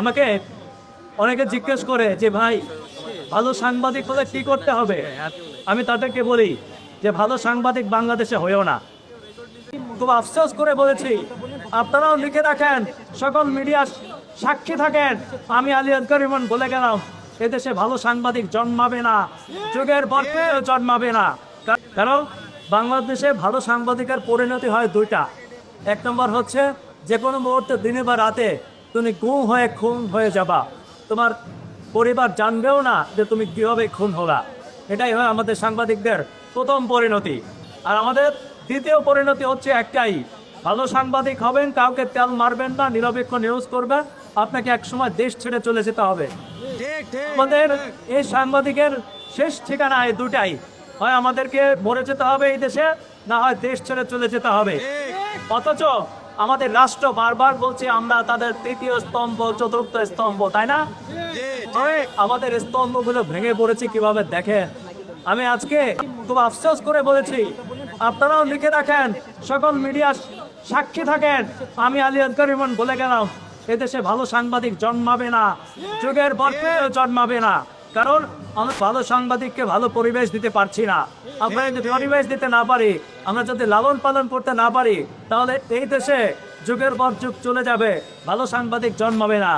আমাকে অনেকে জিজ্ঞেস করে যে, ভাই, ভালো সাংবাদিক হলে কি করতে হবে? আমি তাদেরকে বলি যে, ভালো সাংবাদিক বাংলাদেশে হয়েও না। খুব আফসোস করে বলেছি। আপনারাও লিখে রাখেন, সকল মিডিয়া সাক্ষী থাকেন। আমি আলী আজগর ইমন বলে গেলাম, এদেশে ভালো সাংবাদিক জন্মাবে না, যুগের বর্ষেও জন্মাবে না। কারণ বাংলাদেশে ভালো সাংবাদিকের পরিণতি হয় দুইটা। এক নম্বর হচ্ছে, যে কোনো মুহূর্তে, দিনে বা রাতে তুমি গুম হয়ে খুন হয়ে যাবা। তোমার পরিবার জানবেও না যে তুমি কীভাবে খুন হলা এটাই হয় আমাদের সাংবাদিকদের প্রথম পরিণতি। আর আমাদের দ্বিতীয় পরিণতি হচ্ছে একটাই। ভালো সাংবাদিক হবেন কাউকে তেল মারবেন না নিরপেক্ষ নিউজ করবেন। আপনাকে একসময় দেশ ছেড়ে চলে যেতে হবে। আমাদের এই সাংবাদিকের শেষ ঠিকানা এই দুটাই। হয় আমাদেরকে মরে যেতে হবে এই দেশে না হয় দেশ ছেড়ে চলে যেতে হবে। অথচ আমাদের রাষ্ট্র বারবার বলছে আমরা তাদের তৃতীয় স্তম্ভ চতুর্থ স্তম্ভ তাই না? আমাদের স্তম্ভগুলো ভেঙে পড়েছে কীভাবে দেখেন? আমি আজকে খুব আফসোস করে বলেছি আপনারাও লিখে রাখেন সকল মিডিয়া সাক্ষী থাকেন। আমি আলী আজগর ইমন বলে গেলাম এদেশে ভালো সাংবাদিক জন্মাবে না যুগের বর্ষেও জন্মাবে না। কারণ আমরা ভালো সাংবাদিককে ভালো পরিবেশ দিতে পারছি না। আমরা যদি পরিবেশ দিতে না পারি, আমরা যদি লালন পালন করতে না পারি, তাহলে এই দেশে যুগের পর যুগ চলে যাবে। ভালো সাংবাদিক জন্মাবে না।